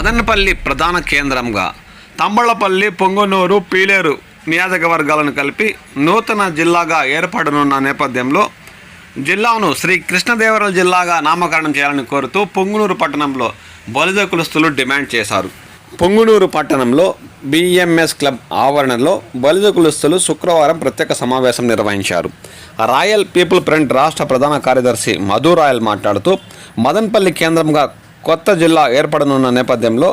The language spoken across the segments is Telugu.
మదనపల్లి ప్రధాన కేంద్రంగా తంబళ్ళపల్లి పొంగనూరు పీలేరు నియోజకవర్గాలను కలిపి నూతన జిల్లాగా ఏర్పడనున్న నేపథ్యంలో జిల్లాను శ్రీ కృష్ణదేవరాయల జిల్లాగా నామకరణం చేయాలని కోరుతూ పొంగునూరు పట్టణంలో బలిజ కులస్తులు డిమాండ్ చేశారు. పొంగునూరు పట్టణంలో బిఎంఎస్ క్లబ్ ఆవరణలో బలిజ కులస్తులు శుక్రవారం ప్రత్యేక సమావేశం నిర్వహించారు. రాయల్ పీపుల్ ఫ్రంట్ రాష్ట్ర ప్రధాన కార్యదర్శి మధు రాయల్ మాట్లాడుతూ మదన్పల్లి కేంద్రంగా కొత్త జిల్లా ఏర్పడనున్న నేపథ్యంలో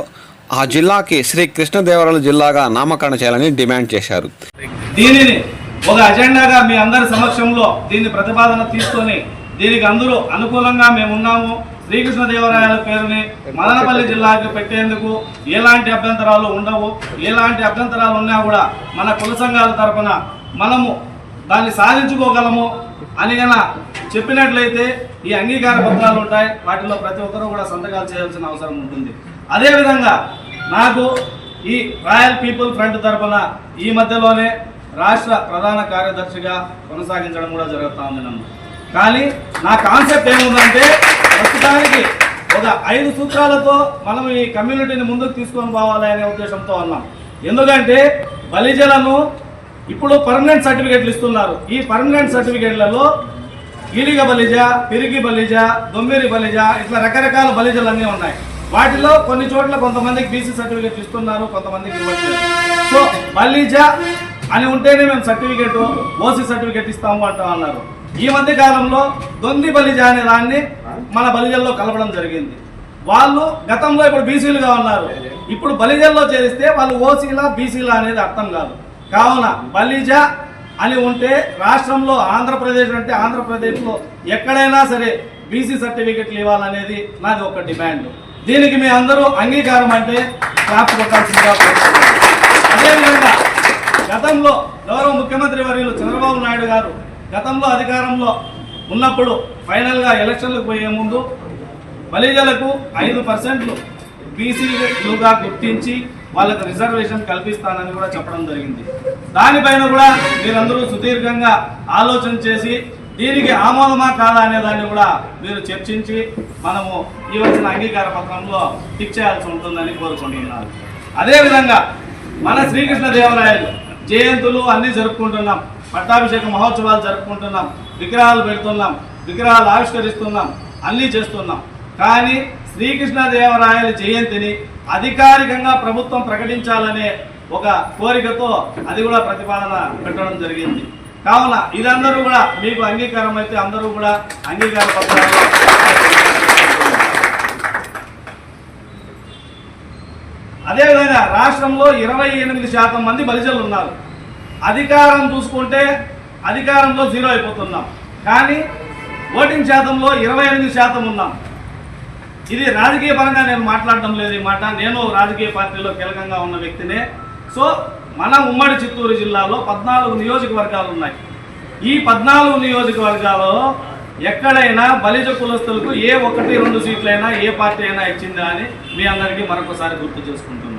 ఆ జిల్లాకి శ్రీ కృష్ణదేవరాయల జిల్లాగా నామకరణ చేయాలని డిమాండ్ చేశారు. దీనిని ఒక అజెండాగా మీ అందరి సమక్షంలో దీన్ని ప్రతిపాదన తీసుకొని దీనికి అందరూ అనుకూలంగా మేము ఉన్నాము. శ్రీకృష్ణదేవరాయల పేరుని మదనపల్లి జిల్లాకి పెట్టేందుకు ఎలాంటి అభ్యంతరాలు ఉండవు. ఎలాంటి అభ్యంతరాలు ఉన్నా కూడా మన కుల సంఘాల తరఫున మనము దాన్ని సాధించుకోగలము. అని చెప్పినట్లయితే ఈ అంగీకార పత్రాలు ఉంటాయి. వాటిలో ప్రతి ఒక్కరూ కూడా సంతకాలు చేయాల్సిన అవసరం ఉంటుంది. అదేవిధంగా నాకు ఈ రాయల్ పీపుల్ ఫ్రంట్ తరఫున ఈ మధ్యలోనే రాష్ట్ర ప్రధాన కార్యదర్శిగా కొనసాగించడం కూడా జరుగుతూ ఉంది నన్ను. కానీ నా కాన్సెప్ట్ ఏముందంటే ప్రస్తుతానికి ఒక ఐదు సూత్రాలతో మనం ఈ కమ్యూనిటీని ముందుకు తీసుకొని పోవాలి అనే ఉద్దేశంతో ఉన్నాం. ఎందుకంటే బలిజలను ఇప్పుడు పర్మనెంట్ సర్టిఫికెట్లు ఇస్తున్నారు. ఈ పర్మనెంట్ సర్టిఫికెట్లలో ఈడిగ బలిజ పిరిగి బలిజ దొమ్మిరి బలిజ ఇట్లా రకరకాల బలిజలు అన్నీ ఉన్నాయి. వాటిలో కొన్ని చోట్ల కొంతమందికి బీసీ సర్టిఫికేట్ ఇస్తున్నారు కొంతమందికి ఇవ్వట్లేదు. సో బలిజ అని ఉంటేనే మేము సర్టిఫికేట్ ఓసీ సర్టిఫికేట్ ఇస్తాము అంటాం అన్నారు. ఈ మధ్య కాలంలో దొంది బలిజ అనే దాన్ని మన బలిజల్లో కలపడం జరిగింది. వాళ్ళు గతంలో ఇప్పుడు బీసీలుగా ఉన్నారు. ఇప్పుడు బలిజల్లో చేరిస్తే వాళ్ళు ఓసీలా బీసీలా అనేది అర్థం కాదు. కావున బలిజ అని ఉంటే రాష్ట్రంలో ఆంధ్రప్రదేశ్ అంటే ఆంధ్రప్రదేశ్లో ఎక్కడైనా సరే బీసీ సర్టిఫికెట్లు ఇవ్వాలనేది నాది ఒక డిమాండ్. దీనికి మీ అందరూ అంగీకారం అంటే క్లాప్ కొట్టాల్సిందిగా అదేవిధంగా గతంలో గౌరవ ముఖ్యమంత్రి వర్యులు చంద్రబాబు నాయుడు గారు గతంలో అధికారంలో ఉన్నప్పుడు ఫైనల్గా ఎలక్షన్లకు పోయే ముందు బలిజలకు ఐదు పర్సెంట్లు బీసీలుగా గుర్తించి వాళ్ళకు రిజర్వేషన్ కల్పిస్తానని కూడా చెప్పడం జరిగింది. దానిపైన కూడా మీరందరూ సుదీర్ఘంగా ఆలోచన చేసి దీనికి ఆమోదమా కాదా అనే దాన్ని కూడా మీరు చర్చించి మనము ఈ వచ్చిన అంగీకార పత్రంలో టిక్ చేయాల్సి ఉంటుందని కోరుకుంటున్నారు అదేవిధంగా మన శ్రీకృష్ణ దేవరాయలు జయంతులు అన్నీ జరుపుకుంటున్నాం. పట్టాభిషేక మహోత్సవాలు జరుపుకుంటున్నాం. విగ్రహాలు పెడుతున్నాం. విగ్రహాలు ఆవిష్కరిస్తున్నాం. అన్నీ చేస్తున్నాం. కానీ శ్రీకృష్ణదేవరాయల జయంతిని అధికారికంగా ప్రభుత్వం ప్రకటించాలనే ఒక కోరికతో అది కూడా ప్రతిపాదన పెట్టడం జరిగింది. కావున ఇదందరూ కూడా మీకు అంగీకారం అయితే అందరూ కూడా అంగీకార పత్రాలు అదేవిధంగా రాష్ట్రంలో ఇరవై ఎనిమిది శాతం మంది బలిజలు ఉన్నారు. అధికారం చూసుకుంటే అధికారంలో జీరో అయిపోతున్నాం. కానీ ఓటింగ్ శాతంలో ఇరవై ఎనిమిది శాతం ఉన్నాం. ఇది రాజకీయ పరంగా నేను మాట్లాడడం లేదు ఈ మాట. నేను రాజకీయ పార్టీలో కీలకంగా ఉన్న వ్యక్తినే. సో మన ఉమ్మడి చిత్తూరు జిల్లాలో పద్నాలుగు నియోజకవర్గాలు ఉన్నాయి. ఈ పద్నాలుగు నియోజకవర్గాల్లో ఎక్కడైనా బలిజ కులస్తులకు ఏ ఒకటి రెండు సీట్లైనా ఏ పార్టీ అయినా ఇచ్చిందా అని మీ అందరికీ మరొకసారి గుర్తు చేసుకుంటున్నాను.